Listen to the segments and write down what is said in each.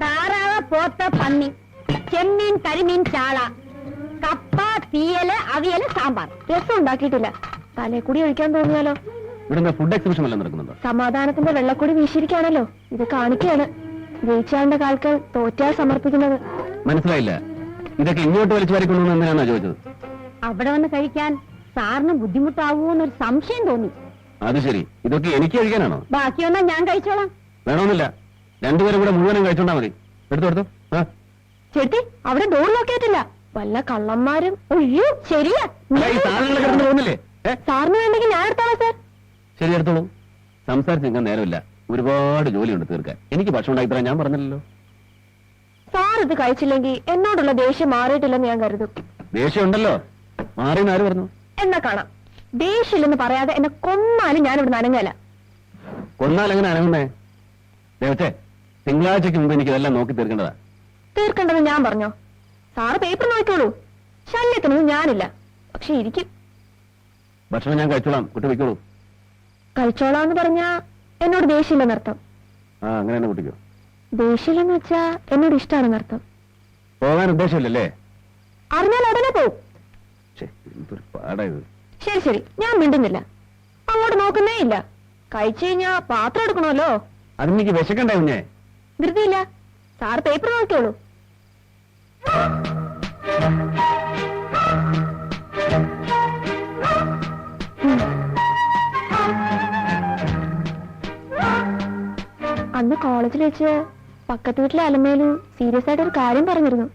താറാവ് പോത്ത പന്നി ചെമ്മീൻ കരിമീൻ ചാള കപ്പ തീയൽ അവിയൽ സാമ്പാർ. രസം ഉണ്ടാക്കിയിട്ടില്ല. തലേ കൂടി ഒഴിക്കാൻ തോന്നിയാലോ? ഇവിടെ ഫുഡ് എക്സിബിഷൻ വല്ലതും നടക്കുന്നുണ്ടോ? സമാധാനത്തിന്റെ വെള്ളക്കൂടി വീശിരിക്കാണല്ലോ ഇത് കാണിക്കുകയാണ്. ജയിച്ചാളിന്റെ കാൽക്കൾ തോറ്റാൽ സമർപ്പിക്കുന്നത്. മനസ്സിലായില്ല. ഇതൊക്കെ ഇങ്ങോട്ട് വലിച്ചു വരക്കൊള്ളൂ എന്തിനാണോ ചോദിച്ചത്? അവിടെ വന്ന് കഴിക്കാൻ സാറിന് ബുദ്ധിമുട്ടാവൂന്നൊരു സംശയം തോന്നി. അത് ശരി. ഇതൊക്കെ എനിക്ക് കഴിക്കാനാണോ? ബാക്കിയൊന്നാ ഞാൻ കഴിച്ചോളാം. വേണമെന്നില്ല. രണ്ടുപേരും കൂടെ മുഴുവനും കഴിച്ചോണ്ടാ മതി. എടുത്തു എടുത്തു. ചേട്ടി അവിടെ ഡോർ നോക്കിയിട്ടില്ല വല്ല കള്ളന്മാരും. ശരിയാ. പോകുന്നില്ലേ? സാറിന് വേണ്ടെങ്കിൽ ഞാൻ എടുത്തോളാം സാർ. ശരി എടുത്തോളൂ. സംസാരിച്ച് നിങ്ങൾ നേരമില്ല. ഒരുപാട് ജോലിയുണ്ട് തീർക്കാൻ. എനിക്ക് ഭക്ഷണം ഉണ്ടാക്കി തരാൻ ഞാൻ പറഞ്ഞില്ലല്ലോ. സാർ ഇത് കഴിച്ചില്ലെങ്കിൽ എന്നോടുള്ള ദേഷ്യം മാറിയിട്ടില്ലെന്ന് ഞാൻ കരുതും. ദേഷ്യം ഉണ്ടല്ലോ മാറിയെന്ന് ആര് പറഞ്ഞു? എന്നാ കാണാം. ദേഷ്യമില്ലെന്ന് പറയാതെ എന്നെ കൊന്നാലും ഞാൻ ഇവിടെ നനങ്ങല. കൊന്നാൽ എങ്ങനെ അനങ്ങുന്നേ ദേവത്തെ തിങ്കളാഴ്ചക്ക് മുമ്പ് എനിക്ക് ഇതെല്ലാം നോക്കി തീർക്കേണ്ടതാ. തീർക്കേണ്ടത് ഞാൻ പറഞ്ഞോ? സാറ് പേപ്പർ നോക്കിക്കോളൂ. ശല്യത്തിനൊന്നും ഞാനില്ല. പക്ഷെ ഇരിക്കും. ഭക്ഷണം ഞാൻ കഴിച്ചോളാം. കുട്ടി വയ്ക്കോളൂ. കഴിച്ചോളാന്ന് പറഞ്ഞാ എന്നോട് ദേഷ്യമില്ലെന്നർത്ഥം ആ അങ്ങനെ തന്നെ കുട്ടിക്കോ. ദേഷ്യമില്ലെന്ന് വെച്ചാ എന്നോട് ഇഷ്ടമാണെന്നർത്ഥം പോകാൻ ഉദ്ദേശമില്ലല്ലേ? അറിഞ്ഞാൽ ഉടനെ പോവും. ഛെ, എന്തൊരു പാടാ ശരി ശരി. ഞാൻ മിണ്ടുന്നില്ല. അങ്ങോട്ട് നോക്കുന്നേ ഇല്ല. കഴിച്ചു കഴിഞ്ഞാ പാത്രം എടുക്കണമല്ലോ. അതിനെനിക്ക് വിശക്കണ്ടേ കുഞ്ഞേ? ധൃതിയില്ല. സാർ പേപ്പർ നോക്കിയോളൂ അന്ന് കോളേജിൽ വെച്ച് പക്കത്ത് വീട്ടിലെ അലമേലു സീരിയസ് ആയിട്ട് ഒരു കാര്യം പറഞ്ഞിരുന്നു.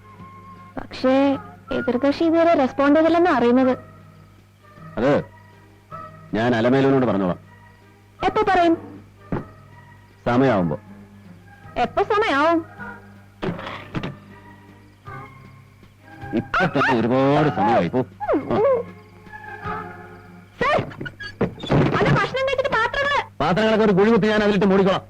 പക്ഷേ എതിർകക്ഷി ഇതുവരെ റെസ്പോണ്ട് ചെയ്തില്ലെന്ന് അറിയുന്നത്. അത്. ഞാൻ അലമേലുവിനോട് പറഞ്ഞോളാം. എപ്പോ പറയും? സമയമാവുമ്പോ എപ്പോ സമയാവും? ഇപ്പൊ തന്നെ ഒരുപാട് സമയമായി. പോ. പാത്രങ്ങളൊക്കെ ഒരു കുഴി കുത്തി ഞാൻ അതിലിട്ട് മൂടിക്കോളാം.